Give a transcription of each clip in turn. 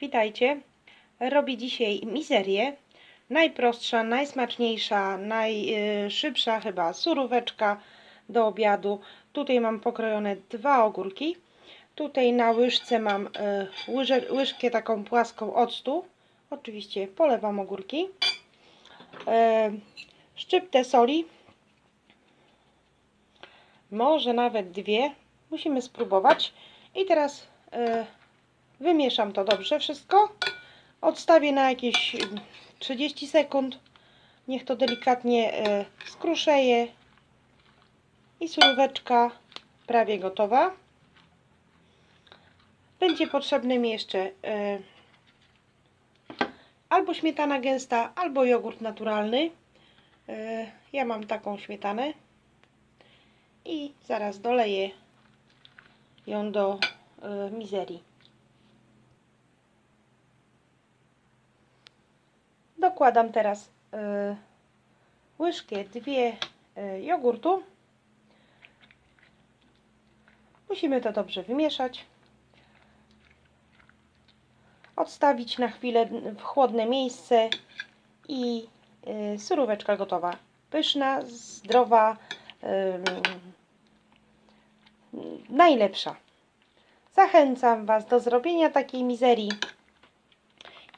Witajcie. Robię dzisiaj mizerię. Najprostsza, najsmaczniejsza, najszybsza chyba suróweczka do obiadu. Tutaj mam pokrojone dwa ogórki. Tutaj na łyżce mam e, łyże, łyżkę taką płaską octu. Oczywiście polewam ogórki. E, Szczyptę soli. Może nawet dwie. Musimy spróbować. I teraz e, wymieszam to dobrze wszystko. Odstawię na jakieś 30 sekund. Niech to delikatnie e, skruszeje. I suróweczka prawie gotowa. Będzie potrzebny mi jeszcze e, albo śmietana gęsta, albo jogurt naturalny. E, ja mam taką śmietanę. I zaraz doleję ją do mizerii. Dokładam teraz y, łyżkę, dwie y, jogurtu. Musimy to dobrze wymieszać. Odstawić na chwilę w chłodne miejsce i y, suróweczka gotowa. Pyszna, zdrowa, y, najlepsza. Zachęcam Was do zrobienia takiej mizerii.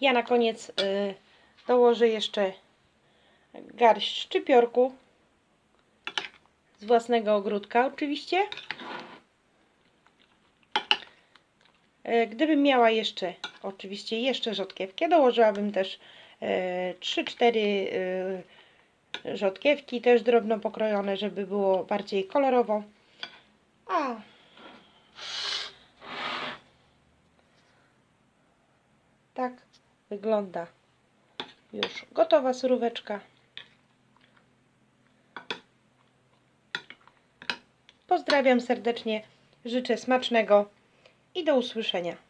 Ja na koniec y, dołożę jeszcze garść szczypiorku z własnego ogródka oczywiście. E, Gdybym miała jeszcze, oczywiście jeszcze rzodkiewkę, dołożyłabym też e, 3-4 e, rzodkiewki, też drobno pokrojone, żeby było bardziej kolorowo. A tak wygląda już gotowa suróweczka. Pozdrawiam serdecznie, życzę smacznego i do usłyszenia.